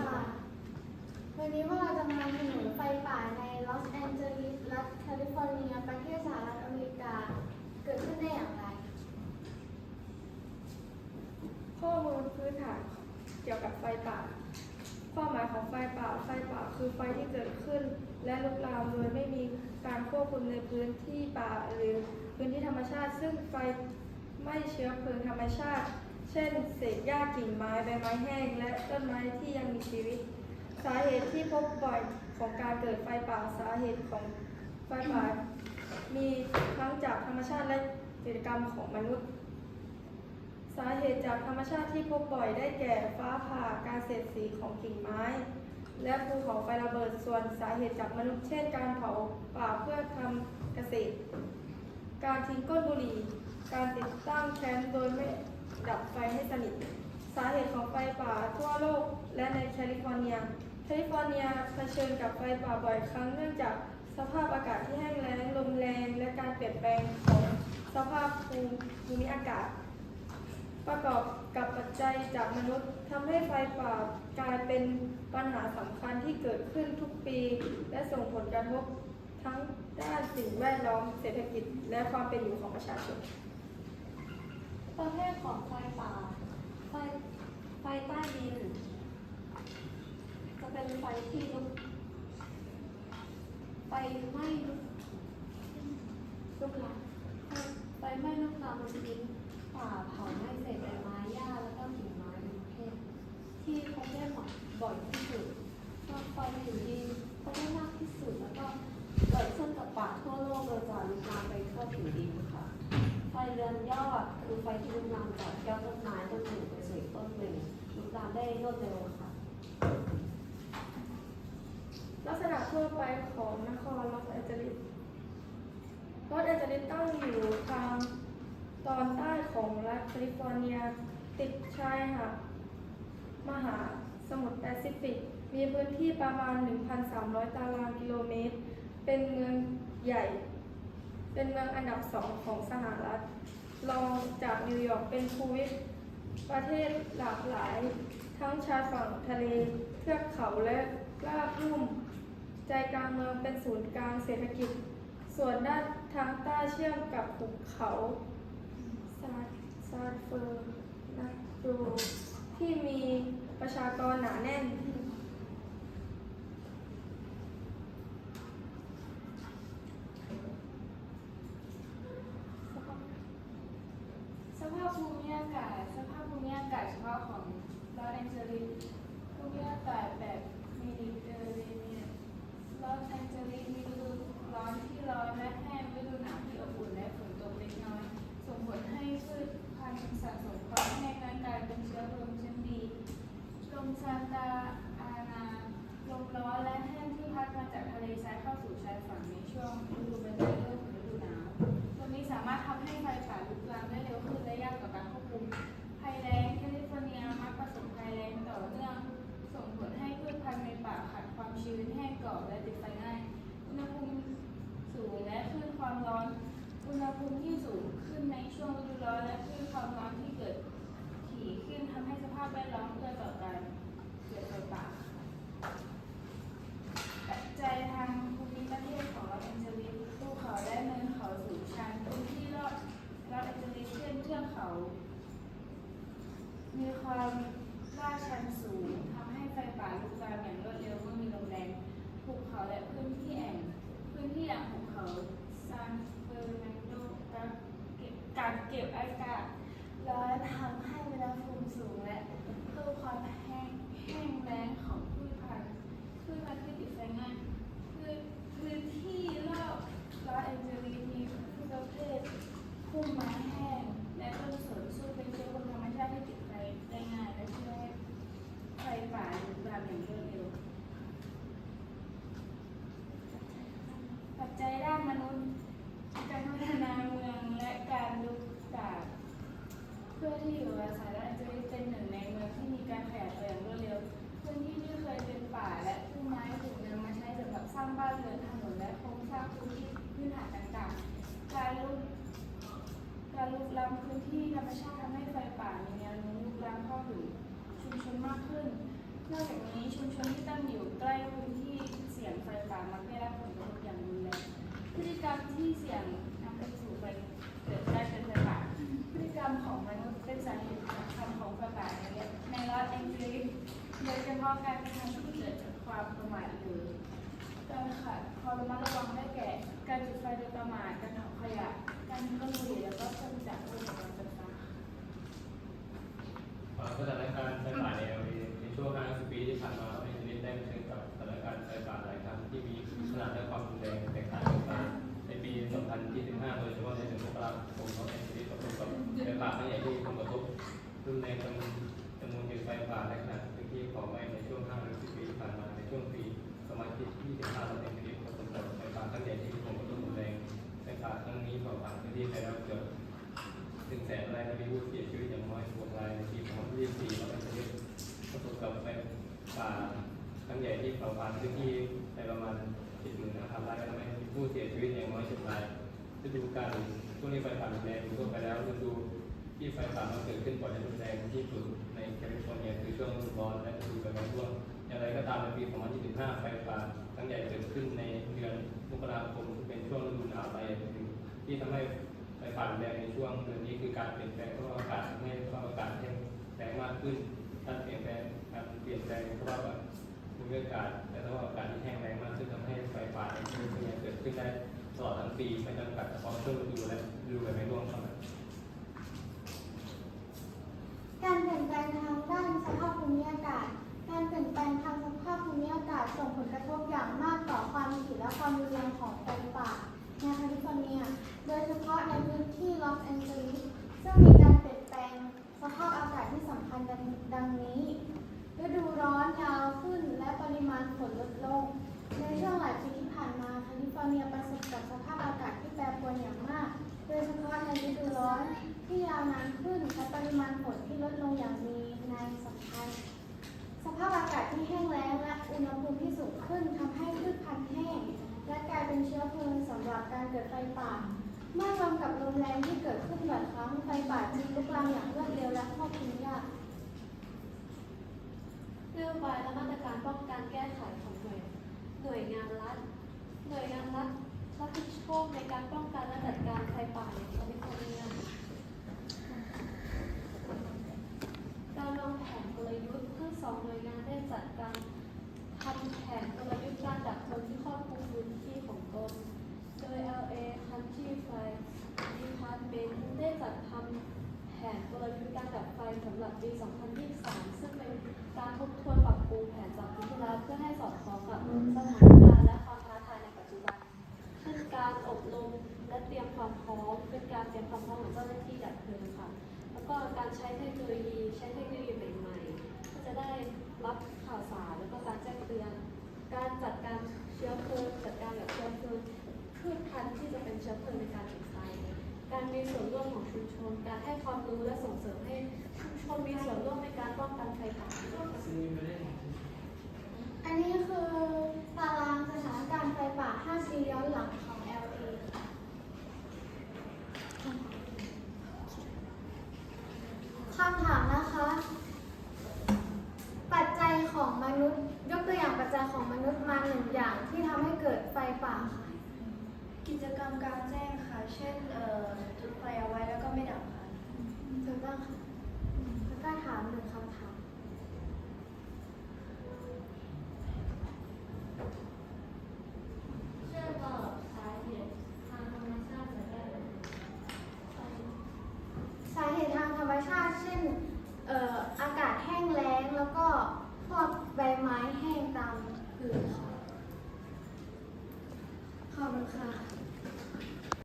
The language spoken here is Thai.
ค่ะ วันนี้พวกเราจะมานำเสนอไฟป่าในลอสแอนเจลิสรัฐแคลิฟอร์เนีย ประเทศสหรัฐอเมริกา เกิดขึ้นได้อย่างไร ข้อมูลพื้นฐานเกี่ยวกับไฟป่า ความหมายของไฟป่า ไฟป่าคือไฟที่เกิดขึ้น และลุกลามโดยไม่มีการควบคุมในพื้นที่ป่าหรือพื้นที่ธรรมชาติ ซึ่งไฟไม้เชื้อเพลิงธรรมชาติ เช่น เศษหญ้ากิ่งไม้ใบไม้แห้ง และต้นไม้ที่ยังมีชีวิต สาเหตุที่พบบ่อยของการเกิดไฟป่าสาเหตุของไฟป่ามีทั้งจากธรรมชาติและกิจกรรมของมนุษย์ สาเหตุจากธรรมชาติที่พบบ่อยได้แก่ฟ้าผ่าการเสียดสีของกิ่งไม้ และภูเขาไฟระเบิดส่วนสาเหตุจากมนุษย์เช่น การเผาป่าเพื่อทำเกษตร การทิ้งก้นบุหรี่ การติดตั้งแคมป์โดยไม่ ดับไฟให้สนิท สาเหตุของไฟป่าทั่วโลกและในแคลิฟอร์เนีย แคลิฟอร์เนียเผชิญกับไฟป่าบ่อยครั้งเนื่องจากสภาพอากาศที่แห้งแล้งลมแรง และการเปลี่ยนแปลงของสภาพภูมิอากาศ ประกอบกับปัจจัยจากมนุษย์ทำให้ไฟป่ากลายเป็นปัญหาสำคัญที่เกิดขึ้นทุกปี และส่งผลกระทบทั้งด้านสิ่งแวดล้อมเศรษฐกิจ และความเป็นอยู่ของประชาชน ประเภทของไฟป่า ไฟไฟใต้ดิน จะเป็นไฟที่ลุก ไฟไหม้ลุกลุกลามไฟไหม้ลุกลามบนพื้นป่าเผาไหม้เศษใบไม้หญ้าแล้วก็กิ่งไม้เป็นประเภทที่พบได้บ่อยที่สุดก็ไฟผิวดินพบได้มากที่สุดแล้วก็เกิดขึ้นกับป่าทั่วโลกโดยการลุกลามไปทั่วผิวดิน ไฟเรือนยอดคือไฟที่ลุกลามจากยอดต้นไม้ต้นหนึ่งไปสู่อีกต้นหนึ่งลุกลามได้รวดเร็วค่ะ ลักษณะทั่วไปของนครลอสแอนเจลิสลอสแอนเจลิสตั้งอยู่ทางตอนใต้ของรัฐแคลิฟอร์เนีย ติดชายหาดมหาสมุทรแปซิฟิก มีพื้นที่ประมาณ 1,300 ตารางกิโลเมตร เป็นเมืองใหญ่ เป็นเมืองอันดับสองของสหรัฐ รองจากนิวยอร์กเป็นภูมิประเทศหลากหลาย ทั้งชายฝั่งทะเลเทือกเขาและราบลุ่ม ใจกลางเมืองเป็นศูนย์กลางเศรษฐกิจ ส่วนด้านทางใต้เชื่อมกับภูเขาซาซาเฟอร์นาโดที่มีประชากรหนาแน่น สภาพภูมิอากาศ สภาพภูมิอากาศเฉพาะของลอสแอนเจลิสภูมิอากาศแบบเมดิเตอร์เรเนียนลอสแอนเจลิสมีฤดูร้อนที่ร้อนและแห้งฤดูหนาวที่อบอุ่นและฝนตกเล็กน้อย ส่งผลให้พืชพันธุ์สะสมความแห้งและกลายเป็นเชื้อเพลิงชั้นดีลมซานตาอานาลมร้อนและแห้งที่พัดมาจากทะเลทรายเข้าสู่ชายฝั่งในช่วงฤดูใบไม้ร่วงฤดูหนาวตรงนี้สามารถทำให้ไฟ แห้งกรอบและติดไฟง่าย อุณหภูมิสูงและคลื่นความร้อน อุณหภูมิที่สูงขึ้นในช่วงฤดูร้อนและคลื่นความร้อนที่เกิดถี่ขึ้นทำให้สภาพแวดล้อมเอื้อต่อการ พื่อที่อยู่อาศัยและจะเป็นหนึ่งในเมืองที่มีการขยายตัวอย่างรวดเร็วพื้นที่ที่เคยเป็นป่าและพุ่มไม้ถูกนำมาใช้สำหรับสร้างบ้านเรือนถนนและโครงสร้างพื้นที่พื้นฐานต่างๆ การลุกการลุกล้ำพื้นที่ธรรมชาติทำให้ไฟป่ามีแนวโน้มลุกล้ำเข้าถึงชุมชนมากขึ้นนอกจากนี้ชุมชนที่ตั้งอยู่ใกล้พื้นที่เสี่ยงไฟป่ามักได้รับผลกระทบอย่างรุนแรงพฤติกรรมารกระทำที่เกิดจากความประมาทหรือการขาดความระมัดระวังได้แก่ การจุดไฟโดยประมาทการเผาขยะ การทิ้งก้นบุหรี่แล้วก็เครื่องจักรเครื่องจักรไฟฟ้าสถานการณ์ไฟป่าในเอลในช่วง 50 ปีที่ผ่านมาเราได้ได้เผชิญกับสถานการณ์ไฟป่าหลายครั้งที่มีขนาดและความรุนแรงแตกต่างกันไปในปี 2025 โดยเฉพาะในเดือนมกราคมเราได้ชีวิตประสบกับไฟป่าครั้งใหญ่ที่มีผลกระทบรุนแรงจำนวนจำนวนเหตุไฟป่าและขนาด ที่เผาไหม้ในช่วง50ปีที่ผ่านมาในช่วงปีสมาชิก25เราได้ชีวิประสบกับไฟป่าครั้งใหญ่ที่มีผลกระทบรุนแรงไฟป่าครั้งนี้เผาผลาญพื้นที่ไปแล้วเกือบถึงแสนรายและมีผู้เสียชีวิตอย่างน้อย6รายในปี2024เราได้ชีวิประสบกับไฟป่าครั้งใหญ่ที่เผาผลาญพื้นที่ไปประมาณ75,000ไร่และทำให้มีผู้เสียชีวิตอย่างน้อย10รายฤดูกาลช่วงนี้ไฟป่ารุนแรงทั่วไปแล้วฤดู ที่ไฟป่ามันเกิดขึ้นก่อนและรุนแรงที่สุดในแคลิฟอร์เนียคือช่วงฤดูร้อนและฤดูใบไม้ร่วงอย่างไรก็ตามในปี2025ไฟป่าครั้งใหญ่เกิดขึ้นในเดือนมกราคมเป็นช่วงฤดูหนาวไปที่ทำให้ไฟป่ารุนแรงในช่วงเดือนนี้คือการเปลี่ยนแปลงสภาพอากาศทำให้สภาพอากาศแห้งแรงมากขึ้นการเปลี่ยนแปลงการเปลี่ยนแปลงสภาพภูมิอากาศและสภาพอากาศที่แห้งแรงมากขึ้นทำให้ไฟป่าในช่วงนี้เกิดขึ้นได้ตลอดทั้งปีไม่จำกัดเฉพาะช่วงฤดูและฤดูใบไม้ร่วงเท่านั้น การเปลี่ย นแปลงทางด้านสภาพภูมิอากาศ การเปลี่ยนแปลงทางสภาพภูมิอากาศส่งผลกระทบอย่างมากต่อความถี่และความรุนแรงของไฟป่าในแคลิฟอร์เนีย โดยเฉพาะในพื้นที่ลอสแอนเจลิสซึ่งมีการเปลี่ยนแปลงสภาพอากาศที่สำคัญดังนี้ ฤดูร้อนยาวขึ้นและปริมาณฝนลดลง ในช่วงหลายปีที่ผ่านมาแคลิฟอร์เนียประสบกับสภาพอากาศที่แปรปรวนอย่างมาก โดยเฉพาะในฤดูร้อนที่ยาวนานขึ้นและปริมาณฝนที่ลดลงอย่างมีนัยสำคัญ สภาพอากาศที่แห้งแล้งและอุณหภูมิที่สูง ขึ้นทำให้พืชพันธุ์แห้ง และกลายเป็นเชื้อเพลิงสำหรับการเกิดไฟป่า เมื่อรวมกับลมแรงที่เกิดขึ้นบ่อยครั้งไฟป่าจึงลุกลามอย่างรวดเร็วและควบคุมยากนโยบายและมาตรการป้องกันแก้ไขของหน่วยหน่วยงานรัฐ หน่วยงานรัฐรับผิดชอบในการป้องกันและจัดการไฟป่าในแคลิฟอร์เนียการวางแผนกลยุทธ์ทั้งสองหน่วยงานได้จัดการทำแผน การดับเพลิงที่ครอบคลุมพื้นที่ของตน โดย LA Country Fire Department ได้จัดทำแผนกลยุทธ์การดับไฟสำหรับปี 2023 ซึ่งเป็นการทบทวนปรับปรุงแผนจากปีที่แล้วเพื่อให้สอดคล้องกับสถานการณ์และความท้าทายในปัจจุบันเช่นการอบรมและเตรียมความพร้อมเป็นการเตรียมความพร้อมของเจ้าหน้าที่ดับเพลิงค่ะ แล้วก็การใช้เทคโนโลยีใช้เทคโนโลยีใหม่ๆก็จะได้รับข่าวสาร การจัดการเชื้อเพลิงจัดการกับเชื้อเพลิงพืชพันธุ์ที่จะเป็นเชื้อเพลิงในการจุดไฟการมีส่วนร่วมของชุมชน การให้ความรู้และส่งเสริมให้ชุมชนมีส่วนร่วมในการป้องกันไฟป่า อันนี้คือตารางสถานการณ์ไฟป่า 5 ปีย้อนหลังของ LA คำถามนะคะ ปัจจัยของมนุษย์ ยกตัวอย่างปัจจัยของมนุษย์มาหนึ่งอย่างที่ทำให้ เกิดไฟป่าค่ะกิจกรรมกลางแจ้งค่ะ เช่นเอ่อจุดไฟเอาไว้แล้วก็ไม่ดับค่ะถูกต้องค่ะแล้วก็ถามหนึ่ง